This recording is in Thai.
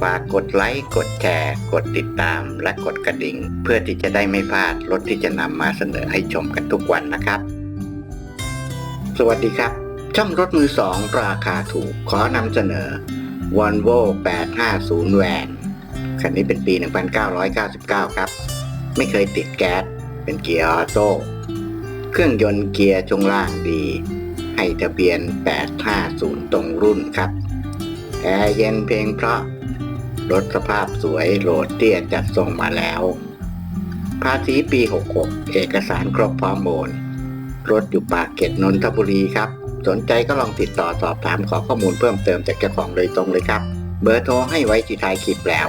ฝากกดไลค์ กดแชร์ กดติดตาม และกดกระดิ่ง เพื่อที่จะได้ไม่พลาดรถที่จะนำมาเสนอให้ชมกันทุกวันนะครับ สวัสดีครับ ช่องรถมือสองราคาถูกขอนำเสนอ Volvo 850แวนคันนี้เป็นปี 1999 ครับ ไม่เคยติดแก๊ส เป็นเกียร์ออโต้เครื่องยนต์เกียร์ช่วงล่างดี ให้ทะเบียน 850 ตรงรุ่นครับ แอร์เย็นเพลงเพราะ รถสภาพสวยโหลดเตี้ยจัดส่งมาแล้ว ภาษีปี 66 เอกสารครบพร้อมโอนรถอยู่ปากเกตนนทบุรีครับ สนใจก็ลองติดต่อสอบถามขอข้อมูลเพิ่มเติมจากเจ้าของโดยตรงเลยครับ เบอร์โทรให้ไว้ที่ท้ายคลิปแล้ว